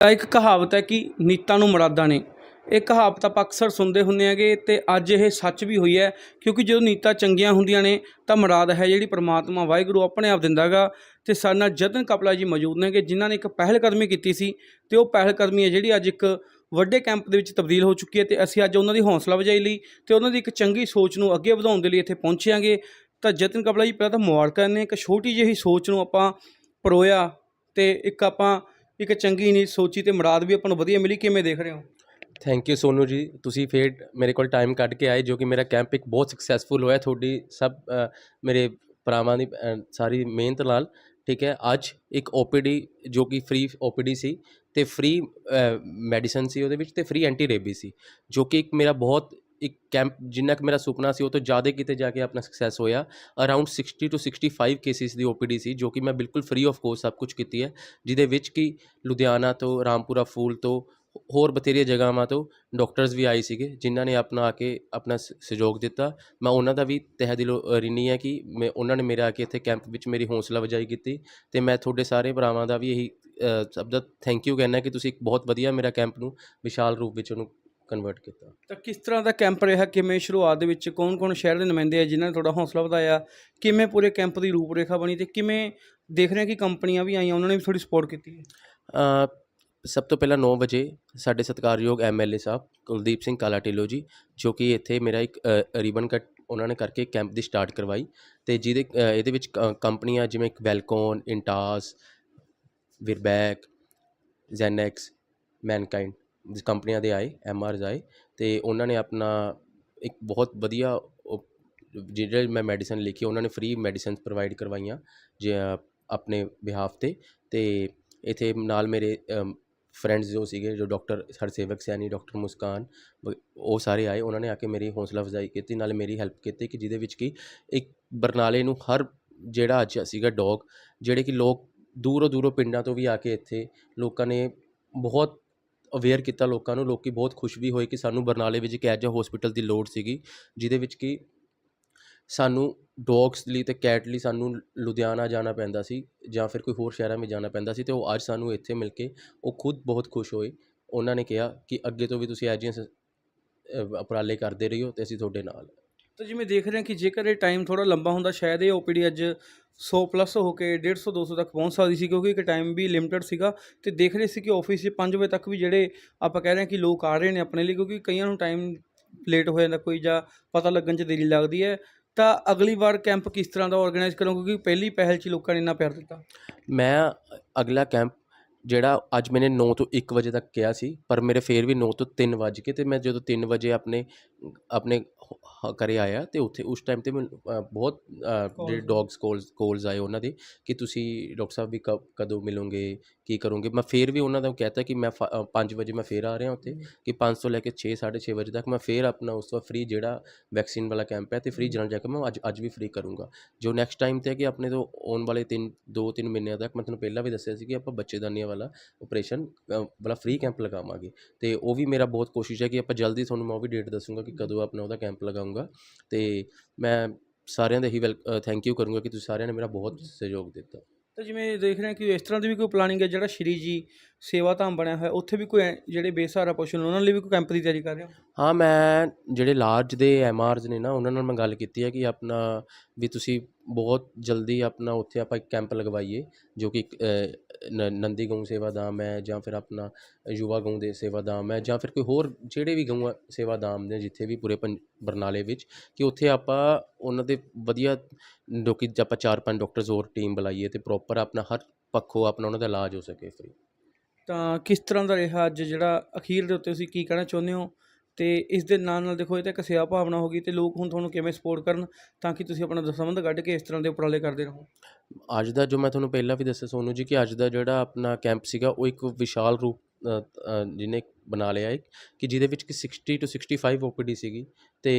ਤਾਂ ਇੱਕ ਕਹਾਵਤ ਹੈ ਕਿ ਨੀਤਾਂ ਨੂੰ ਮੁਰਾਦਾਂ ਨੇ। ਇਹ ਕਹਾਵਤ ਆਪਾਂ ਅਕਸਰ ਸੁਣਦੇ ਹੁੰਦੇ ਆਗੇ ਤੇ ਅੱਜ ਇਹ ਸੱਚ ਵੀ ਹੋਈ ਹੈ, ਕਿਉਂਕਿ ਜਦੋਂ ਨੀਤਾਂ ਚੰਗੀਆਂ ਹੁੰਦੀਆਂ ਨੇ, ਤਾਂ ਮੁਰਾਦ ਹੈ ਜਿਹੜੀ ਪ੍ਰਮਾਤਮਾ ਵਾਹਿਗੁਰੂ ਆਪਣੇ ਆਪ ਦਿੰਦਾਗਾ ਤੇ ਸਾਡੇ ਨਾਲ ਜਤਨ ਕਪਲਾ ਜੀ ਮੌਜੂਦ ਨੇਗੇ ਜਿਨ੍ਹਾਂ ਨੇ ਇੱਕ ਪਹਿਲ ਕਦਮੀ ਕੀਤੀ ਸੀ ਤੇ ਉਹ ਪਹਿਲ ਕਦਮੀ ਹੈ ਜਿਹੜੀ ਅੱਜ ਇੱਕ ਵੱਡੇ ਕੈਂਪ ਦੇ ਵਿੱਚ ਤਬਦੀਲ ਹੋ ਚੁੱਕੀ ਹੈ ਤੇ ਅਸੀਂ ਅੱਜ ਉਹਨਾਂ ਦੀ ਹੌਸਲਾ ਵਜਾਈ ਲਈ ਤੇ ਉਹਨਾਂ ਦੀ ਇੱਕ ਚੰਗੀ ਸੋਚ ਨੂੰ ਅੱਗੇ ਵਧਾਉਣ ਦੇ ਲਈ ਇੱਥੇ ਪਹੁੰਚਿਆਂਗੇ ਤਾਂ ਜਤਨ ਕਪਲਾ ਜੀ, ਪਹਿਲਾਂ ਤਾਂ ਮੁਬਾਰਕਾਂ ਨੇ ਇੱਕ ਛੋਟੀ ਜਿਹੀ ਸੋਚ ਨੂੰ ਆਪਾਂ ਪਰੋਇਆ ਤੇ ਇੱਕ ਆਪਾਂ ਇੱਕ ਚੰਗੀ ਨਹੀਂ ਸੋਚੀ ਤੇ ਮੁਰਾਦ ਵੀ ਆਪਾਂ ਨੂੰ ਵਧੀਆ ਮਿਲੀ, ਕਿਵੇਂ ਦੇਖ ਰਹੇ ਹੋ? ਥੈਂਕ ਯੂ ਸੋਨੂ ਜੀ। ਤੁਸੀਂ ਫੇਰ ਮੇਰੇ ਕੋਲ ਟਾਈਮ ਕੱਢ ਕੇ ਆਏ, ਜੋ ਕਿ ਮੇਰਾ ਕੈਂਪ ਇੱਕ ਬਹੁਤ ਸਕਸੈਸਫੁਲ ਹੋਇਆ। ਤੁਹਾਡੀ ਸਭ ਮੇਰੇ ਭਰਾਵਾਂ ਦੀ ਸਾਰੀ ਮਿਹਨਤ ਨਾਲ, ਠੀਕ ਹੈ? ਅੱਜ ਇੱਕ ਓਪੀਡੀ ਜੋ ਕਿ ਫ੍ਰੀ ਓਪੀਡੀ ਸੀ ਤੇ ਫ੍ਰੀ ਮੈਡੀਸਨ ਸੀ ਉਹਦੇ ਵਿੱਚ ਤੇ ਫ੍ਰੀ ਐਂਟੀ ਰੇਬੀ ਸੀ, ਜੋ ਕਿ ਇੱਕ ਮੇਰਾ ਬਹੁਤ ਇੱਕ ਕੈਂਪ ਜਿੰਨਾ ਕਿ ਮੇਰਾ ਸੁਪਨਾ ਸੀ ਉਹ ਤੋਂ ਜ਼ਿਆਦਾ ਕਿਤੇ ਜਾ ਕੇ ਆਪਣਾ ਸਕਸੈਸ ਹੋਇਆ। ਅਰਾਊਂਡ 60 ਟੂ 65 ਕੇਸਿਸ ਦੀ ਓਪੀਡੀ ਸੀ ਜੋ ਕਿ ਮੈਂ ਬਿਲਕੁਲ ਫ੍ਰੀ ਆਫ ਕੋਸਟ ਸਭ ਕੁਝ ਕੀਤੀ ਹੈ ਜਿਹਦੇ ਵਿੱਚ ਕਿ ਲੁਧਿਆਣਾ ਤੋਂ ਰਾਮਪੁਰਾ ਫੂਲ ਤੋਂ ਹੋਰ ਬਥੇਰੀਆਂ ਜਗ੍ਹਾਵਾਂ ਤੋਂ ਡਾਕਟਰਸ ਵੀ ਆਏ ਸੀਗੇ ਜਿਨ੍ਹਾਂ ਨੇ ਆਪਣਾ ਆ ਕੇ ਆਪਣਾ ਸ- ਸਹਿਯੋਗ ਦਿੱਤਾ। ਮੈਂ ਉਹਨਾਂ ਦਾ ਵੀ ਤਹਿ ਦਿਲੋਂ ਅ, ਰਿਣੀ ਹੈ ਕਿ ਮੈਂ ਉਹਨਾਂ ਨੇ ਮੇਰੇ ਆ ਕੇ ਇੱਥੇ ਕੈਂਪ ਵਿੱਚ ਮੇਰੀ ਹੌਸਲਾ ਵਜਾਈ ਕੀਤੀ ਤੇ ਮੈਂ ਤੁਹਾਡੇ ਸਾਰੇ ਭਰਾਵਾਂ ਦਾ ਵੀ ਇਹੀ ਸਭ ਦਾ ਥੈਂਕ ਯੂ ਕਹਿਣਾ ਕਿ ਤੁਸੀਂ ਇੱਕ ਬਹੁਤ ਵਧੀਆ ਮੇਰਾ ਕੈਂਪ ਨੂੰ ਵਿਸ਼ਾਲ ਰੂਪ ਵਿੱਚ ਉਹਨੂੰ ਕਨਵਰਟ ਕੀਤਾ। ਤਾਂ ਕਿਸ ਤਰ੍ਹਾਂ ਦਾ ਕੈਂਪ ਰਿਹਾ? ਕਿਵੇਂ ਸ਼ੁਰੂਆਤ ਦੇ ਵਿੱਚ ਕੌਣ-ਕੌਣ ਸ਼ਹਿਰ ਦੇ ਨੁਮਾਇੰਦੇ ਆ ਜਿਨ੍ਹਾਂ ਨੇ ਤੁਹਾਡਾ ਹੌਸਲਾ ਵਧਾਇਆ? ਕਿਵੇਂ ਪੂਰੇ ਕੈਂਪ ਦੀ ਰੂਪਰੇਖਾ ਬਣੀ ਤੇ ਕਿਵੇਂ ਦੇਖ ਰਹੇ ਕਿ ਕੰਪਨੀਆਂ ਵੀ ਆਈਆਂ ਉਹਨਾਂ ਨੇ ਵੀ ਥੋੜੀ ਸਪੋਰਟ ਕੀਤੀ ਹੈ? ਸਭ ਤੋਂ ਪਹਿਲਾਂ 9 ਵਜੇ ਸਾਡੇ ਸਤਿਕਾਰਯੋਗ ਐਮਐਲਏ ਸਾਹਿਬ ਕੁਲਦੀਪ ਸਿੰਘ ਕਾਲਾ ਢਿੱਲੋਂ ਜੀ ਜੋ ਕਿ ਇੱਥੇ ਮੇਰਾ ਇੱਕ ਰਿਬਨ ਕੱਟ ਉਹਨਾਂ ਨੇ ਕਰਕੇ ਕੈਂਪ ਦੀ ਸਟਾਰਟ ਕਰਵਾਈ ਤੇ ਜਿਹਦੇ ਇਹਦੇ ਵਿੱਚ ਕੰਪਨੀਆਂ ਜਿਵੇਂ ਇੱਕ ਵੈਲਕੋਨ ਇੰਟਾਸ ਵਿਰਬੈਕ ਜ਼ੈਨੈਕਸ ਮੈਨਕਾਈਂਡ ਕੰਪਨੀਆਂ ਦੇ ਆਏ, ਐਮ ਆਰਜ਼ ਆਏ ਅਤੇ ਉਹਨਾਂ ਨੇ ਆਪਣਾ ਇੱਕ ਬਹੁਤ ਵਧੀਆ ਉਹ ਜਿਹੜੇ ਮੈਂ ਮੈਡੀਸਨ ਲਿਖੀ, ਉਹਨਾਂ ਨੇ ਫ੍ਰੀ ਮੈਡੀਸਨਸ ਪ੍ਰੋਵਾਈਡ ਕਰਵਾਈਆਂ ਜੇ ਆਪਣੇ ਬਿਹਾਫ ਤੇ ਅਤੇ ਇੱਥੇ ਨਾਲ ਮੇਰੇ ਫਰੈਂਡਸ ਜੋ ਸੀਗੇ, ਜੋ ਡਾਕਟਰ ਹਰਸੇਵਕ ਸੈਣੀ ਡਾਕਟਰ ਮੁਸਕਾਨ, ਵ- ਉਹ ਸਾਰੇ ਆਏ, ਉਹਨਾਂ ਨੇ ਆ ਕੇ ਮੇਰੀ ਹੌਸਲਾ ਅਫਜ਼ਾਈ ਕੀਤੀ, ਨਾਲ ਮੇਰੀ ਹੈਲਪ ਕੀਤੀ ਕਿ ਜਿਹਦੇ ਵਿੱਚ ਕਿ ਇੱਕ ਬਰਨਾਲੇ ਨੂੰ ਹਰ ਜਿਹੜਾ ਅੱਜ ਸੀਗਾ ਡੌਗ, ਜਿਹੜੇ ਕਿ ਲੋਕ ਦੂਰੋਂ ਦੂਰੋਂ ਪਿੰਡਾਂ ਤੋਂ ਵੀ ਆ ਕੇ ਇੱਥੇ, ਲੋਕਾਂ ਨੇ ਬਹੁਤ ਅਵੇਅਰ ਕੀਤਾ ਲੋਕਾਂ ਨੂੰ, ਲੋਕੀ ਬਹੁਤ ਖੁਸ਼ ਵੀ ਹੋਏ ਕਿ ਸਾਨੂੰ ਬਰਨਾਲੇ ਵਿੱਚ ਇੱਕ ਐਜ ਹਸਪੀਟਲ ਦੀ ਲੋੜ ਸੀਗੀ, ਜਿਹਦੇ ਵਿੱਚ ਕਿ ਸਾਨੂੰ ਡੌਗਸ ਲਈ ਤੇ ਕੈਟ ਲਈ ਸਾਨੂੰ ਲੁਧਿਆਣਾ ਜਾਣਾ ਪੈਂਦਾ ਸੀ ਜਾਂ ਫਿਰ ਕੋਈ ਹੋਰ ਸ਼ਹਿਰਾਂ ਵਿੱਚ ਜਾਣਾ ਪੈਂਦਾ ਸੀ ਤੇ ਉਹ ਅੱਜ ਸਾਨੂੰ ਇੱਥੇ ਮਿਲ ਕੇ ਉਹ ਖੁਦ ਬਹੁਤ ਖੁਸ਼ ਹੋਏ। ਉਹਨਾਂ ਨੇ ਕਿਹਾ ਕਿ ਅੱਗੇ ਤੋਂ ਵੀ ਤੁਸੀਂ ਇਹੋ ਜਿਹੀਆਂ ਸ- ਉਪਰਾਲੇ ਕਰਦੇ ਰਹੀਓ ਤੇ ਅਸੀਂ ਤੁਹਾਡੇ ਨਾਲ ਤਾਂ ਜਿਵੇਂ ਦੇਖ ਰਹੇ ਹਾਂ ਕਿ ਜੇਕਰ ਇਹ ਟਾਈਮ ਥੋੜਾ ਲੰਬਾ ਹੁੰਦਾ, ਸ਼ਾਇਦ ਇਹ ਓਪੀਡੀ ਅੱਜ 100 ਪਲੱਸ ਹੋ ਕੇ 150 200 ਤੱਕ ਪਹੁੰਚ ਸਕਦੀ ਸੀ ਕਿਉਂਕਿ ਇੱਕ ਟਾਈਮ ਵੀ ਲਿਮਟਿਡ ਸੀਗਾ ਤੇ ਦੇਖ ਰਹੇ ਸੀ ਕਿ ਆਫਿਸ 'ਚ 5 ਵਜੇ ਤੱਕ ਵੀ ਜਿਹੜੇ ਆਪਾਂ ਕਹਿ ਰਹੇ ਹਾਂ ਕਿ ਲੋਕ ਆ ਰਹੇ ਨੇ ਆਪਣੇ ਲਈ ਕਿਉਂਕਿ ਕਈਆਂ ਨੂੰ ਟਾਈਮ ਲੇਟ ਹੋ ਜਾਂਦਾ ਕੋਈ ਜਾਂ ਪਤਾ ਲੱਗਣ 'ਚ ਦੇਰੀ ਲੱਗਦੀ ਹੈ। ਤਾਂ ਅਗਲੀ ਵਾਰ ਕੈਂਪ ਕਿਸ ਤਰ੍ਹਾਂ ਦਾ ਆਰਗੇਨਾਈਜ਼ ਕਰੋ ਕਿਉਂਕਿ ਪਹਿਲੀ ਪਹਿਲ 'ਚ ਲੋਕਾਂ ਨੇ ਇੰਨਾ ਪਿਆਰ ਦਿੱਤਾ। ਮੈਂ ਅਗਲਾ ਕੈਂਪ ਜਿਹੜਾ ਅੱਜ ਮੈਨੇ 9 ਤੋਂ 1 ਵਜੇ ਤੱਕ ਕਿਹਾ ਸੀ ਪਰ ਮੇਰੇ ਫੇਰ ਵੀ 9 ਤੋਂ 3 ਵਜ ਗਏ ਤੇ ਮੈਂ ਜਦੋਂ 3 ਵਜੇ ਆਪਣੇ ਆਪਣੇ ਘਰੇ ਆਇਆ ਤੇ ਉੱਥੇ ਉਸ ਟਾਈਮ ਤੇ ਮੈਨੂੰ ਬਹੁਤ ਜਿਹੜੇ। ਡੌਗਸ ਕੋਲਸ ਕੋਲਸ ਆਏ ਉਹਨਾਂ ਦੇ ਕਿ ਤੁਸੀਂ ਡਾਕਟਰ ਸਾਹਿਬ ਵੀ ਕਬ ਕਦੋਂ ਮਿਲੋਗੇ ਕੀ ਕਰੋਗੇ? ਮੈਂ ਫੇਰ ਵੀ ਉਹਨਾਂ ਦਾ ਕਹਤਾ ਕਿ ਮੈਂ 5 ਵਜੇ ਮੈਂ ਫੇਰ ਆ ਰਿਹਾ ਉੱਥੇ ਕਿ 5 ਤੋਂ ਲੈ ਕੇ 6 6:30 ਵਜੇ ਤੱਕ ਮੈਂ ਫੇਰ ਆਪਣਾ ਉਸ ਤੋਂ ਫ੍ਰੀ ਜਿਹੜਾ ਵੈਕਸੀਨ ਵਾਲਾ ਕੈਂਪ ਹੈ ਤੇ ਫ੍ਰੀ ਜਨਰਲ ਚੈੱਕਅਪ ਮੈਂ ਅੱਜ ਅੱਜ ਵੀ ਫ੍ਰੀ ਕਰੂੰਗਾ। ਜੋ ਨੈਕਸਟ ਟਾਈਮ ਤੇ ਹੈ ਕਿ ਆਪਣੇ ਤੋਂ ਆਉਣ ਵਾਲੇ 3 2-3 ਮਹੀਨਿਆਂ ਤੱਕ ਮੈਂ ਤੁਹਾਨੂੰ ਪਹਿਲਾਂ ਵੀ ਦੱਸਿਆ ਸੀ ਕਿ ਆਪਾਂ ਬੱਚੇਦਾਨੀਆਂ ਵਾਲਾ ਆਪਰੇਸ਼ਨ ਵਾਲਾ ਫ੍ਰੀ ਕੈਂਪ ਲਗਾਵਾਂਗੇ। ਤੇ ਉਹ ਵੀ ਮੇਰਾ ਬਹੁਤ ਕੋਸ਼ਿਸ਼ ਹੈ ਕਿ ਆਪਾਂ ਜਲਦੀ ਤੁਹਾਨੂੰ ਮੈਂ ਉਹ ਵੀ ਡੇਟ ਦੱਸੂੰਗਾ ਕਿ ਕਦੋਂ ਆਪਣਾ ਉਹਦਾ ਕੈਂਪ ਲਗਾਉਂਗਾ। ਤੇ ਮੈਂ ਸਾਰਿਆਂ ਦਾ ਹੀ ਵੈਲ ਥੈਂਕ ਯੂ ਕਰੂੰਗਾ ਕਿ ਤੁਸੀਂ ਸਾਰਿਆਂ ਨੇ ਮੇਰਾ ਬਹੁਤ ਸਹਿਯੋਗ ਦਿੱਤਾ। ਤਾਂ ਜਿਵੇਂ ਦੇਖ ਰਹੇ ਕਿ ਇਸ ਤਰ੍ਹਾਂ ਦੀ ਵੀ ਕੋਈ ਪਲਾਨਿੰਗ ਹੈ ਜਿਹੜਾ ਸ਼੍ਰੀ ਜੀ ਸੇਵਾ ਧਾਮ ਬਣਿਆ ਹੋਇਆ ਉੱਥੇ ਵੀ ਕੋਈ ਐਂ ਜਿਹੜੇ ਬੇਸਹਾਰਾ ਪਸ਼ੂ ਨੇ ਉਹਨਾਂ ਲਈ ਵੀ ਕੋਈ ਕੈਂਪ ਦੀ ਤਿਆਰੀ ਕਰ ਰਹੇ ਹੋ? ਹਾਂ ਮੈਂ ਜਿਹੜੇ ਲਾਰਜ ਦੇ ਐਮਆਰਸ ਨੇ ਨਾ ਉਹਨਾਂ ਨਾਲ ਮੈਂ ਗੱਲ ਕੀਤੀ ਹੈ ਕਿ ਆਪਣਾ ਵੀ ਤੁਸੀਂ ਬਹੁਤ ਜਲਦੀ ਆਪਣਾ ਉੱਥੇ ਆਪਾਂ ਇੱਕ ਕੈਂਪ ਲਗਵਾਈਏ ਜੋ ਕਿ ਇੱਕ, ਅ, ਨ- ਨੰਦੀ ਗਊ ਸੇਵਾ ਦਾਮ ਹੈ ਜਾਂ ਫਿਰ ਆਪਣਾ ਯੁਵਾ ਗਊ ਦੇ ਸੇਵਾ ਦਾਮ ਹੈ ਜਾਂ ਫਿਰ ਕੋਈ ਹੋਰ ਜਿਹੜੇ ਵੀ ਗਊ ਸੇਵਾਧਾਮ ਨੇ ਜਿੱਥੇ ਵੀ ਪੂਰੇ ਪੰ ਬਰਨਾਲੇ ਵਿੱਚ ਕਿ ਉੱਥੇ ਆਪਾਂ ਉਹਨਾਂ ਦੇ ਵਧੀਆ ਲੋਕੀ ਜੇ ਆਪਾਂ ਚਾਰ ਪੰਜ ਡਾਕਟਰਸ ਹੋਰ ਟੀਮ ਬੁਲਾਈਏ ਤੇ ਪ੍ਰੋਪਰ ਆਪਣਾ ਹਰ ਪੱਖੋਂ ਆਪਣਾ ਉਹਨਾਂ ਦਾ ਇਲਾਜ ਹੋ ਸਕੇ ਫ੍ਰੀ ਤਾਂ ਕਿਸ ਤਰ੍ਹਾਂ ਦਾ ਰਿਹਾ ਅੱਜ ਜਿਹੜਾ ਅਖੀਰ ਦੇ ਉੱਤੇ ਤੁਸੀਂ ਕੀ ਕਹਿਣਾ ਚਾਹੁੰਦੇ ਹੋ? ਤੇ ਇਸ ਦੇ ਨਾਲ ਨਾਲ ਦੇਖੋ ਇਹ ਤਾਂ ਇੱਕ ਸਿਆ ਭਾਵਨਾ ਹੋ ਗਈ ਤੇ ਲੋਕ ਹੁਣ ਤੁਹਾਨੂੰ ਕਿਵੇਂ ਸਪੋਰਟ ਕਰਨ ਤਾਂ ਕਿ ਤੁਸੀਂ ਆਪਣਾ ਸੰਬੰਧ ਕੱਢ ਕੇ ਇਸ ਤਰ੍ਹਾਂ ਦੇ ਉਪਰਾਲੇ ਕਰਦੇ ਰਹੋ। ਅੱਜ ਦਾ ਜੋ ਮੈਂ ਤੁਹਾਨੂੰ ਪਹਿਲਾਂ ਵੀ ਦੱਸਿਆ ਸੋਨੂ ਜੀ ਕਿ ਅੱਜ ਦਾ ਜਿਹੜਾ ਆਪਣਾ ਕੈਂਪ ਸੀਗਾ ਉਹ ਇੱਕ ਵਿਸ਼ਾਲ ਰੂਪ ਜਿਹਨੇ ਬਣਾ ਲਿਆ ਇੱਕ, ਕਿ ਜਿਹਦੇ ਵਿੱਚ ਕਿ 60 ਟੂ 65 ਓਪੀਡੀ ਸੀਗੀ ਤੇ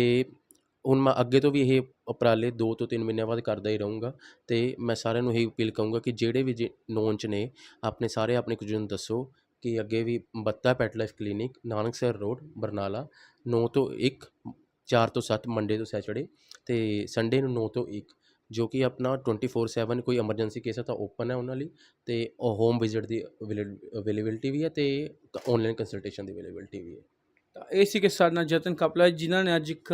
ਹੁਣ ਮੈਂ ਅੱਗੇ ਤੋਂ ਵੀ ਇਹ ਉਪਰਾਲੇ 2 ਤੋਂ 3 ਮਹੀਨਿਆਂ ਬਾਅਦ ਕਰਦਾ ਹੀ ਰਹੂੰਗਾ ਅਤੇ ਮੈਂ ਸਾਰਿਆਂ ਨੂੰ ਇਹੀ ਅਪੀਲ ਕਹੂੰਗਾ ਕਿ ਜਿਹੜੇ ਵੀ ਜੇ ਨੋਨ ਚ ਨੇ, ਆਪਣੇ ਸਾਰੇ ਆਪਣੇ ਕੁਝ ਨੂੰ ਦੱਸੋ ਕਿ ਅੱਗੇ ਵੀ Batta pet life clinic Nanaksar road, Barnala, ਨੌ ਤੋਂ 1 4 ਤੋਂ 7 ਮੰਡੇ ਤੋਂ ਸੈਚਰਡੇ ਅਤੇ ਸੰਡੇ ਨੂੰ 9 ਤੋਂ 1 ਜੋ ਕਿ ਆਪਣਾ 24/7 ਕੋਈ ਐਮਰਜੈਂਸੀ ਕੇਸ ਹੈ ਤਾਂ ਓਪਨ ਹੈ ਉਹਨਾਂ ਲਈ ਤੇ ਹੋਮ ਵਿਜ਼ਿਟ ਦੀ ਅਵੇਲੇਬਿਲਟੀ ਵੀ ਹੈ ਤੇ ਆਨਲਾਈਨ ਕੰਸਲਟੇਸ਼ਨ ਦੀ ਅਵੇਲੇਬਿਲਟੀ ਵੀ ਹੈ। ਤਾਂ ਇਹ ਸੀ ਕਿ ਸਾਡੇ ਨਾਲ ਜਤਨ ਕਪਲਾ ਜਿਨ੍ਹਾਂ ਨੇ ਅੱਜ ਇੱਕ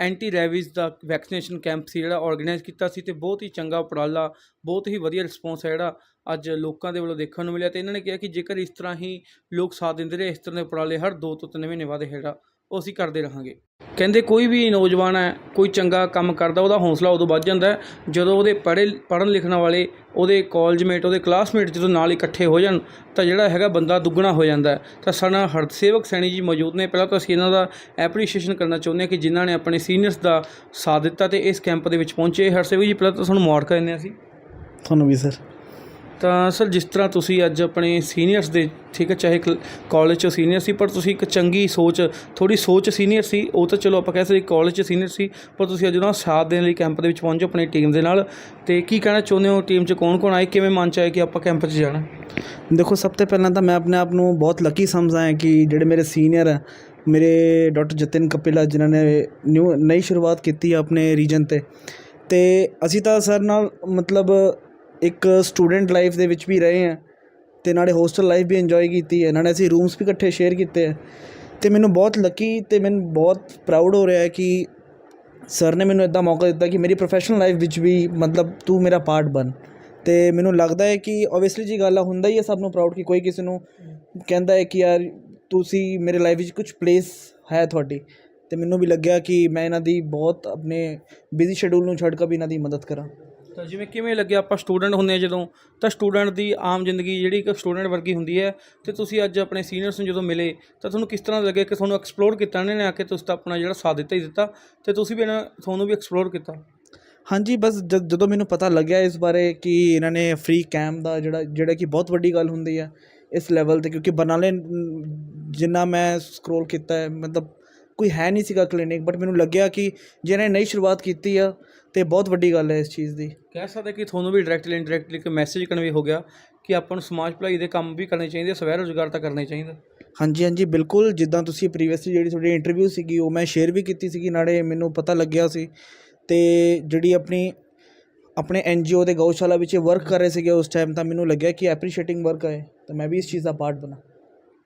ਐਂਟੀ ਰੈਬੀਜ਼ ਦਾ ਵੈਕਸੀਨੇਸ਼ਨ ਕੈਂਪ ਸੀ ਜਿਹੜਾ ਆਰਗੇਨਾਈਜ਼ ਕੀਤਾ ਸੀ ਤੇ ਬਹੁਤ ਹੀ ਚੰਗਾ ਉਪਰਾਲਾ, ਬਹੁਤ ਹੀ ਵਧੀਆ ਰਿਸਪੌਂਸ ਹੈ ਜਿਹੜਾ ਅੱਜ ਲੋਕਾਂ ਦੇ ਵੱਲੋਂ ਦੇਖਣ ਨੂੰ ਮਿਲਿਆ ਤੇ ਇਹਨਾਂ ਨੇ ਕਿਹਾ ਕਿ ਜੇਕਰ ਇਸ ਤਰ੍ਹਾਂ ਹੀ ਲੋਕ ਸਾਥ ਦਿੰਦੇ ਰਹੇ, ਇਸ ਤਰ੍ਹਾਂ ਦੇ ਉਪਰਾਲੇ ਹਰ 2 ਤੋਂ 3 ਮਹੀਨੇ ਬਾਅਦ ਜਿਹੜਾ ਉਹ ਅਸੀਂ ਕਰਦੇ ਰਹਾਂਗੇ। ਕਹਿੰਦੇ ਕੋਈ ਵੀ ਨੌਜਵਾਨ ਹੈ, ਕੋਈ ਚੰਗਾ ਕੰਮ ਕਰਦਾ, ਉਹਦਾ ਹੌਸਲਾ ਉਦੋਂ ਵੱਧ ਜਾਂਦਾ ਜਦੋਂ ਉਹਦੇ ਪੜ੍ਹੇ, ਪੜ੍ਹਨ ਲਿਖਣ ਵਾਲੇ ਉਹਦੇ ਕਾਲਜਮੇਟ ਉਹਦੇ ਕਲਾਸਮੇਟ ਜਦੋਂ ਨਾਲ ਇਕੱਠੇ ਹੋ ਜਾਣ, ਤਾਂ ਜਿਹੜਾ ਹੈਗਾ ਬੰਦਾ ਦੁੱਗਣਾ ਹੋ ਜਾਂਦਾ ਤਾਂ ਸਾਡਾ ਹਰਸੇਵਕ ਸੈਣੀ ਜੀ ਮੌਜੂਦ ਨੇ। ਪਹਿਲਾਂ ਤਾਂ ਅਸੀਂ ਇਹਨਾਂ ਦਾ ਐਪਰੀਸ਼ੀਏਸ਼ਨ ਕਰਨਾ ਚਾਹੁੰਦੇ ਹਾਂ ਕਿ ਜਿਨ੍ਹਾਂ ਨੇ ਆਪਣੇ ਸੀਨੀਅਰਸ ਦਾ ਸਾਥ ਦਿੱਤਾ ਤੇ ਇਸ ਕੈਂਪ ਦੇ ਵਿੱਚ ਪਹੁੰਚੇ। ਹਰਸੇਵਕ ਜੀ, ਪਹਿਲਾਂ ਤਾਂ ਤੁਹਾਨੂੰ ਮੁਬਾਰਕਾਂ ਦਿੰਦੇ ਹਾਂ ਅਸੀਂ। ਤੁਹਾਨੂੰ ਵੀ ਸਰ ਤਾਂ ਸਰ, ਜਿਸ ਤਰ੍ਹਾਂ ਤੁਸੀਂ ਅੱਜ ਆਪਣੇ ਸੀਨੀਅਰਸ ਦੇ, ਠੀਕ ਹੈ, ਚਾਹੇ ਕਾਲਜ 'ਚ ਸੀਨੀਅਰ ਸੀ, ਪਰ ਤੁਸੀਂ ਇੱਕ ਚੰਗੀ ਸੋਚ ਥੋੜੀ ਸੋਚ ਸੀਨੀਅਰ ਸੀ, ਉਹ ਤਾਂ ਚਲੋ ਆਪਾਂ ਕਹਿ ਸਕਦੇ ਕਾਲਜ 'ਚ ਸੀਨੀਅਰ ਸੀ, ਪਰ ਤੁਸੀਂ ਅੱਜ ਉਹਨਾਂ ਦਾ ਸਾਥ ਦੇਣ ਲਈ ਕੈਂਪ ਦੇ ਵਿੱਚ ਪਹੁੰਚੇ ਆਪਣੀ ਟੀਮ ਦੇ ਨਾਲ, ਤੇ ਕੀ ਕਹਿਣਾ ਚਾਹੁੰਦੇ ਹੋ ਟੀਮ 'ਚ ਕੌਣ ਕੌਣ ਆਏ, ਕਿਵੇਂ ਮਨ 'ਚ ਆਇਆ ਕਿ ਆਪਾਂ ਕੈਂਪ 'ਚ ਜਾਣਾ? ਦੇਖੋ, ਸਭ ਤੋਂ ਪਹਿਲਾਂ ਤਾਂ ਮੈਂ ਆਪਣੇ ਆਪ ਨੂੰ ਬਹੁਤ ਲੱਕੀ ਸਮਝਦਾ ਹਾਂ ਕਿ ਜਿਹੜੇ ਮੇਰੇ ਸੀਨੀਅਰ ਹੈ, ਮੇਰੇ ਡਾਕਟਰ ਜਤਿਨ ਕਪਿਲਾ, ਜਿਨ੍ਹਾਂ ਨੇ ਨਿਊ ਨਈ ਸ਼ੁਰੂਆਤ ਕੀਤੀ ਹੈ ਆਪਣੇ ਰੀਜਨ ਤੇ ਤੇ ਅਸੀਂ ਤਾਂ ਸਰ ਨਾਲ ਮਤਲਬ ਇੱਕ ਸਟੂਡੈਂਟ ਲਾਈਫ ਦੇ ਵਿੱਚ ਵੀ ਰਹੇ ਹਾਂ ਅਤੇ ਨਾਲੇ ਹੋਸਟਲ ਲਾਈਫ ਵੀ ਇੰਜੋਏ ਕੀਤੀ ਹੈ, ਨਾਲੇ ਅਸੀਂ ਰੂਮਸ ਵੀ ਇਕੱਠੇ ਸ਼ੇਅਰ ਕੀਤੇ ਹੈ ਅਤੇ ਮੈਨੂੰ ਬਹੁਤ ਲੱਕੀ ਅਤੇ ਮੈਨੂੰ ਬਹੁਤ ਪ੍ਰਾਊਡ ਹੋ ਰਿਹਾ ਹੈ ਕਿ ਸਰ ਨੇ ਮੈਨੂੰ ਇਦਾਂ ਮੌਕਾ ਦਿੱਤਾ ਕਿ ਮੇਰੀ ਪ੍ਰੋਫੈਸ਼ਨਲ ਲਾਈਫ ਵਿੱਚ ਵੀ ਮਤਲਬ ਤੂੰ ਮੇਰਾ ਪਾਰਟ ਬਣ ਤੇ ਮੈਨੂੰ ਲੱਗਦਾ ਹੈ ਕਿ ਓਬਵੀਅਸਲੀ ਜੀ ਗੱਲ ਆ, ਹੁੰਦਾ ਹੀ ਹੈ ਸਭ ਨੂੰ ਪ੍ਰਾਊਡ ਕਿ ਕੋਈ ਕਿਸੇ ਨੂੰ ਕਹਿੰਦਾ ਹੈ ਕਿ ਯਾਰ ਤੁਸੀਂ ਮੇਰੇ ਲਾਈਫ ਵਿੱਚ ਕੁਝ ਪਲੇਸ ਹੈ ਤੁਹਾਡੀ ਤੇ ਮੈਨੂੰ ਵੀ ਲੱਗਿਆ ਕਿ ਮੈਂ ਇਹਨਾਂ ਦੀ ਬਹੁਤ ਆਪਣੇ ਬਿਜ਼ੀ ਸ਼ੈਡਿਊਲ ਨੂੰ ਛੱਡ ਕੇ ਵੀ ਇਹਨਾਂ ਦੀ ਮਦਦ ਕਰਾਂ। ਤਾਂ ਜਿਵੇਂ ਕਿਵੇਂ ਲੱਗਿਆ ਆਪਾਂ ਸਟੂਡੈਂਟ ਹੁੰਦੇ ਆ ਜਦੋਂ, ਤਾਂ ਸਟੂਡੈਂਟ ਦੀ ਆਮ ਜ਼ਿੰਦਗੀ ਜਿਹੜੀ ਇੱਕ ਸਟੂਡੈਂਟ ਵਰਗੀ ਹੁੰਦੀ ਹੈ, ਤੇ ਤੁਸੀਂ ਅੱਜ ਆਪਣੇ ਸੀਨੀਅਰਸ ਨੂੰ ਜਦੋਂ ਮਿਲੇ, ਤਾਂ ਤੁਹਾਨੂੰ ਕਿਸ ਤਰ੍ਹਾਂ ਲੱਗਿਆ ਕਿ ਤੁਹਾਨੂੰ ਐਕਸਪਲੋਰ ਕੀਤਾ ਇਹਨਾਂ ਨੇ ਆ ਕੇ ਤੁਸੀਂ ਤਾਂ ਆਪਣਾ ਜਿਹੜਾ ਸਾਥ ਦਿੱਤਾ ਹੀ ਦਿੱਤਾ, ਤੇ ਤੁਸੀਂ ਵੀ ਇਹਨਾਂ, ਤੁਹਾਨੂੰ ਵੀ ਐਕਸਪਲੋਰ ਕੀਤਾ? ਹਾਂਜੀ, ਬਸ ਜਦੋਂ ਮੈਨੂੰ ਪਤਾ ਲੱਗਿਆ ਇਸ ਬਾਰੇ ਕਿ ਇਹਨਾਂ ਨੇ ਫ੍ਰੀ ਕੈਂਪ ਦਾ ਜਿਹੜਾ ਜਿਹੜਾ ਕਿ ਬਹੁਤ ਵੱਡੀ ਗੱਲ ਹੁੰਦੀ ਹੈ ਇਸ ਲੈਵਲ ਤੇ, ਕਿਉਂਕਿ ਬਰਨਾਲੇ, ਜਿੰਨਾ ਮੈਂ ਸਕਰੋਲ ਕੀਤਾ ਹੈ, ਮਤਲਬ ਕੋਈ ਹੈ ਨਹੀਂ ਸੀਗਾ ਕਲੀਨਿਕ ਬਟ ਮੈਨੂੰ ਲੱਗਿਆ ਕਿ ਜੇ ਇਹਨਾਂ ਨੇ ਨਈ ਸ਼ੁਰੂਆਤ ਕੀਤੀ ਆ ਤੇ ਬਹੁਤ ਵੱਡੀ ਗੱਲ ਹੈ ਇਸ ਚੀਜ਼ ਦੀ। ਕਹਿ ਸਕਦੇ ਕਿ ਤੁਹਾਨੂੰ ਵੀ ਡਾਇਰੈਕਟਲੀ ਇਨਡਾਇਰੈਕਟਲੀ ਇੱਕ ਮੈਸੇਜ ਕਨਵੇ ਹੋ ਗਿਆ ਕਿ ਆਪਾਂ ਨੂੰ ਸਮਾਜ ਭਲਾਈ ਦੇ ਕੰਮ ਵੀ ਕਰਨੇ ਚਾਹੀਦੇ ਸਵੈ ਰੋਜ਼ਗਾਰ ਤਾਂ ਕਰਨਾ ਚਾਹੀਦਾ। ਹਾਂਜੀ ਹਾਂਜੀ ਬਿਲਕੁਲ ਜਿੱਦਾਂ ਤੁਸੀਂ ਪ੍ਰੀਵੀਅਸਲੀ ਜਿਹੜੀ ਤੁਹਾਡੀ ਇੰਟਰਵਿਊ ਸੀਗੀ ਉਹ ਮੈਂ ਸ਼ੇਅਰ ਵੀ ਕੀਤੀ ਸੀਗੀ ਨਾਲੇ ਮੈਨੂੰ ਪਤਾ ਲੱਗਿਆ ਸੀ। ਤੇ ਜਿਹੜੀ ਆਪਣੀ ਆਪਣੇ ਐਨ ਜੀ ਓ ਦੇ ਗਊਸ਼ਾਲਾ ਵਿੱਚ ਵਰਕ ਕਰ ਰਹੇ ਸੀਗੇ ਉਸ ਟਾਈਮ ਤਾਂ ਮੈਨੂੰ ਲੱਗਿਆ ਕਿ ਐਪਰੀਸ਼ੀਏਟਿੰਗ ਵਰਕ ਹੈ ਤਾਂ ਮੈਂ ਵੀ ਇਸ ਚੀਜ਼ ਦਾ ਪਾਰਟ ਬਣਾ।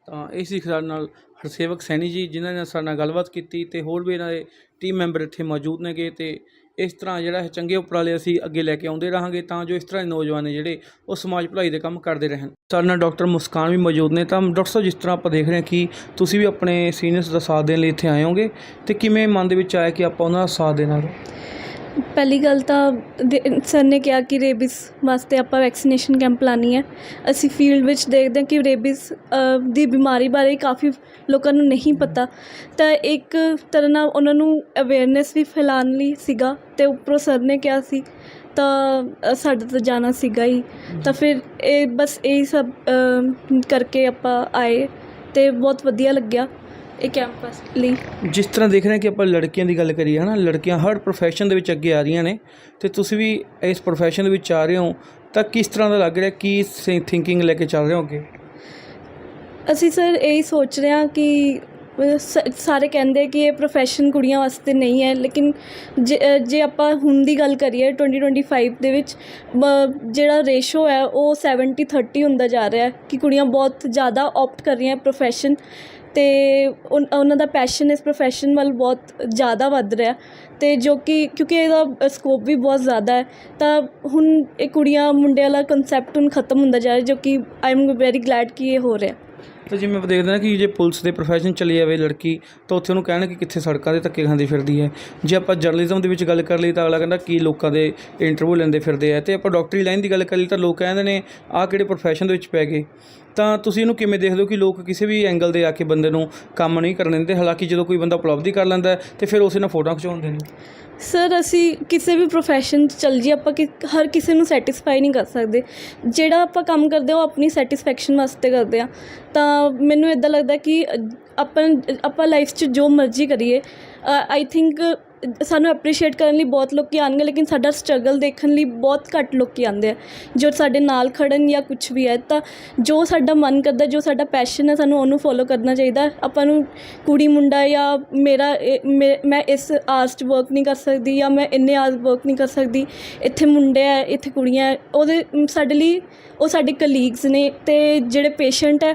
ਤਾਂ ਇਹ ਸੀ ਸਾਡੇ ਨਾਲ ਹਰਸੇਵਕ ਸੈਣੀ ਜੀ, ਜਿਨ੍ਹਾਂ ਨੇ ਸਾਡੇ ਨਾਲ ਗੱਲਬਾਤ ਕੀਤੀ ਤੇ ਹੋਰ ਵੀ ਇਹਨਾਂ ਦੇ ਟੀਮ ਮੈਂਬਰ ਇੱਥੇ ਮੌਜੂਦ ਨੇਗੇ ਤੇ ਇਸ ਤਰ੍ਹਾਂ ਜਿਹੜਾ ਹੈ ਚੰਗੇ ਉਪਰਾਲੇ ਅਸੀਂ ਅੱਗੇ ਲੈ ਕੇ ਆਉਂਦੇ ਰਹਾਂਗੇ ਤਾਂ ਜੋ ਇਸ ਤਰ੍ਹਾਂ ਦੇ ਨੌਜਵਾਨ ਨੇ ਜਿਹੜੇ ਉਹ ਸਮਾਜ ਭਲਾਈ ਦੇ ਕੰਮ ਕਰਦੇ ਰਹਿਣ। ਸਾਡੇ ਨਾਲ ਡਾਕਟਰ ਮੁਸਕਾਨ ਵੀ ਮੌਜੂਦ ਨੇ ਤਾਂ ਡਾਕਟਰ ਸਾਹਿਬ, ਜਿਸ ਤਰ੍ਹਾਂ ਆਪਾਂ ਦੇਖ ਰਹੇ ਹਾਂ ਕਿ ਤੁਸੀਂ ਵੀ ਆਪਣੇ ਸੀਨੀਅਰਸ ਦਾ ਸਾਥ ਦੇਣ ਲਈ ਇੱਥੇ ਆਏ ਹੋਗੇ ਤੇ ਕਿਵੇਂ ਮਨ ਦੇ ਵਿੱਚ ਆਇਆ ਕਿ ਆਪਾਂ ਉਹਨਾਂ ਦਾ ਸਾਥ ਦੇਣਾ? ਪਹਿਲੀ ਗੱਲ ਤਾਂ ਦੇ- ਸਰ ਨੇ ਕਿਹਾ ਕਿ ਰੇਬਿਸ ਵਾਸਤੇ ਆਪਾਂ ਵੈਕਸੀਨੇਸ਼ਨ ਕੈਂਪ ਲਾਣੀ ਹੈ। ਅਸੀਂ ਫੀਲਡ ਵਿੱਚ ਦੇਖਦੇ ਹਾਂ ਕਿ ਰੇਬਿਸ ਦੀ ਬਿਮਾਰੀ ਬਾਰੇ ਕਾਫੀ ਲੋਕਾਂ ਨੂੰ ਨਹੀਂ ਪਤਾ। ਤਾਂ ਇੱਕ ਤਰ੍ਹਾਂ ਨਾਲ ਉਹਨਾਂ ਨੂੰ ਅਵੇਅਰਨੈਸ ਵੀ ਫੈਲਾਉਣ ਲਈ ਸੀਗਾ ਤੇ ਉੱਪਰੋਂ ਸਰ ਨੇ ਕਿਹਾ ਸੀ ਤਾਂ ਅ, ਸਾਡਾ ਤਾਂ ਜਾਣਾ ਸੀਗਾ ਹੀ। ਤਾਂ ਫਿਰ ਇਹ ਬਸ ਇਹ ਸਭ ਕਰਕੇ ਆਪਾਂ ਆਏ ਤੇ ਬਹੁਤ ਵਧੀਆ ਲੱਗਿਆ। ਇਹ ਕੈਂਪਸ ਲਈ ਜਿਸ ਤਰ੍ਹਾਂ ਦੇਖ ਰਹੇ ਹਾਂ ਕਿ ਆਪਾਂ ਲੜਕੀਆਂ ਦੀ ਗੱਲ ਕਰੀਏ ਹਨਾ? ਲੜਕੀਆਂ ਹਰ ਪ੍ਰੋਫੈਸ਼ਨ ਦੇ ਵਿੱਚ ਅੱਗੇ ਆ ਰਹੀਆਂ ਨੇ। ਤੇ ਤੁਸੀਂ ਵੀ ਇਸ ਪ੍ਰੋਫੈਸ਼ਨ ਦੇ ਵਿੱਚ ਆ ਰਹੇ ਹੋ ਤਾਂ ਕਿਸ ਤਰ੍ਹਾਂ ਦਾ ਲੱਗ ਰਿਹਾ? ਕੀ ਥਿੰਕਿੰਗ ਲੈ ਕੇ ਚੱਲ ਰਹੇ ਹੋ ਅੱਗੇ? ਅਸੀਂ ਸਰ ਇਹ ਸੋਚ ਰਹੇ ਹਾਂ ਕਿ ਸਾਰੇ ਕਹਿੰਦੇ ਕਿ ਇਹ ਪ੍ਰੋਫੈਸ਼ਨ ਕੁੜੀਆਂ ਵਾਸਤੇ ਨਹੀਂ ਹੈ, ਲੇਕਿਨ ਜੇ ਜੇ ਆਪਾਂ ਹੁਣ ਦੀ ਗੱਲ ਕਰੀਏ 2025 ਦੇ ਵਿੱਚ, ਬ- ਜਿਹੜਾ ਰੇਸ਼ੋ ਹੈ ਉਹ 70 30 ਹੁੰਦਾ ਜਾ ਰਿਹਾ ਹੈ ਕਿ ਕੁੜੀਆਂ ਬਹੁਤ ਜ਼ਿਆਦਾ ਆਪਟ ਕਰ ਰਹੀਆਂ ਪ੍ਰੋਫੈਸ਼ਨ ਤੇ ਉਨ- ਉਹਨਾਂ ਦਾ ਪੈਸ਼ਨ ਇਸ ਪ੍ਰੋਫੈਸ਼ਨ ਵੱਲ ਬਹੁਤ ਜ਼ਿਆਦਾ ਵੱਧ ਰਿਹਾ ਤੇ ਜੋ ਕਿ, ਕਿਉਂਕਿ ਇਹਦਾ ਸਕੋਪ ਵੀ ਬਹੁਤ ਜ਼ਿਆਦਾ ਹੈ, ਤਾਂ ਹੁਣ ਇਹ ਕੁੜੀਆਂ, ਮੁੰਡਿਆਂ ਵਾਲਾ ਕਨਸੈਪਟ ਹੁਣ ਖਤਮ ਹੁੰਦਾ ਜਾ ਰਿਹਾ ਜੋ ਕਿ ਆਈ ਐਮ ਵੈਰੀ ਗਲੈਡ ਕਿ ਇਹ ਹੋ ਰਿਹਾ ਤਾਂ ਜਿਵੇਂ ਆਪਾਂ ਦੇਖਦੇ ਹਾਂ ਕਿ ਜੇ ਪੁਲਿਸ ਦੇ ਪ੍ਰੋਫੈਸ਼ਨ ਚਲੀ ਜਾਵੇ ਲੜਕੀ, ਤਾਂ ਉੱਥੇ ਉਹਨੂੰ ਕਹਿਣ ਕਿ ਕਿੱਥੇ ਸੜਕਾਂ ਦੇ ਧੱਕੇ ਖਾਂਦੀ ਫਿਰਦੀ ਹੈ। ਜੇ ਆਪਾਂ ਜਰਨਲਿਜ਼ਮ ਦੇ ਵਿੱਚ ਗੱਲ ਕਰ ਲਈ ਤਾਂ ਅਗਲਾ ਕਹਿੰਦਾ ਕੀ ਲੋਕਾਂ ਦੇ ਇੰਟਰਵਿਊ ਲੈਂਦੇ ਫਿਰਦੇ ਆ। ਤੇ ਆਪਾਂ ਡਾਕਟਰੀ ਲਾਈਨ ਦੀ ਗੱਲ ਕਰ ਲਈ ਤਾਂ ਲੋਕ ਕਹਿੰਦੇ ਨੇ, ਆਹ ਕਿਹੜੇ ਪ੍ਰੋਫੈਸ਼ਨ ਦੇ ਵਿੱਚ ਪੈ ਗਏ? ਤਾਂ ਤੁਸੀਂ ਇਹਨੂੰ ਕਿਵੇਂ ਦੇਖਦੇ ਹੋ ਕਿ ਲੋਕ ਕਿਸੇ ਵੀ ਐਂਗਲ ਦੇ ਆ ਕੇ ਬੰਦੇ ਨੂੰ ਕੰਮ ਨਹੀਂ ਕਰਨ ਦਿੰਦੇ? ਹਾਲਾਂਕਿ ਜਦੋਂ ਕੋਈ ਬੰਦਾ ਉਪਲਬਧੀ ਕਰ ਲੈਂਦਾ ਹੈ ਤੇ ਫਿਰ ਉਸੇ ਨਾਲ ਫੋਟੋਆਂ ਖਿਚਾਉਂਦੇ ਨੇ। ਸਰ ਅਸੀਂ ਕਿਸੇ ਵੀ ਪ੍ਰੋਫੈਸ਼ਨ 'ਚ ਚੱਲ ਜੀ ਆਪਾਂ ਕਿ, ਹਰ ਕਿਸੇ ਨੂੰ ਸੈਟੀਸਫਾਈ ਨਹੀਂ ਕਰ ਸਕਦੇ। ਜਿਹੜਾ ਆਪਾਂ ਕੰਮ ਕਰਦੇ ਹਾਂ, ਉਹ ਆਪਣੀ ਸੈਟੀਸਫੈਕਸ਼ਨ ਵਾਸਤੇ ਕਰਦੇ ਆ ਤਾਂ ਮੈਨੂੰ ਇਦਾਂ ਲੱਗਦਾ ਕਿ ਆਪਾਂ ਆਪਾਂ ਲਾਈਫ 'ਚ ਜੋ ਮਰਜ਼ੀ ਕਰੀਏ ਆਈ ਥਿੰਕ ਸਾਨੂੰ ਐਪਰੀਸ਼ੀਏਟ ਕਰਨ ਲਈ ਬਹੁਤ ਲੋਕ ਆਉਣਗੇ, ਲੇਕਿਨ ਸਾਡਾ ਸਟਰਗਲ ਦੇਖਣ ਲਈ ਬਹੁਤ ਘੱਟ ਲੋਕ ਆਉਂਦੇ ਆ। ਜੋ ਸਾਡੇ ਨਾਲ ਖੜਨ ਜਾਂ ਕੁਝ ਵੀ ਹੈ, ਤਾਂ ਜੋ ਸਾਡਾ ਮਨ ਕਰਦਾ, ਜੋ ਸਾਡਾ ਪੈਸ਼ਨ ਹੈ, ਸਾਨੂੰ ਉਹਨੂੰ ਫੋਲੋ ਕਰਨਾ ਚਾਹੀਦਾ। ਆਪਾਂ ਨੂੰ ਕੁੜੀ ਮੁੰਡਾ ਜਾਂ ਮੇਰਾ ਮੈਂ ਇਸ ਆਰਟਸ 'ਚ ਵਰਕ ਨਹੀਂ ਕਰ ਸਕਦੀ ਜਾਂ ਮੈਂ ਇੰਨੇ ਆਰਟਸ ਵਰਕ ਨਹੀਂ ਕਰ ਸਕਦੀ। ਇੱਥੇ ਮੁੰਡੇ ਹੈ, ਇੱਥੇ ਕੁੜੀਆਂ ਹੈ, ਉਹਦੇ, ਸਾਡੇ ਲਈ ਉਹ ਸਾਡੇ ਕਲੀਗਸ ਨੇ ਤੇ ਜਿਹੜੇ ਪੇਸ਼ੈਂਟ ਹੈ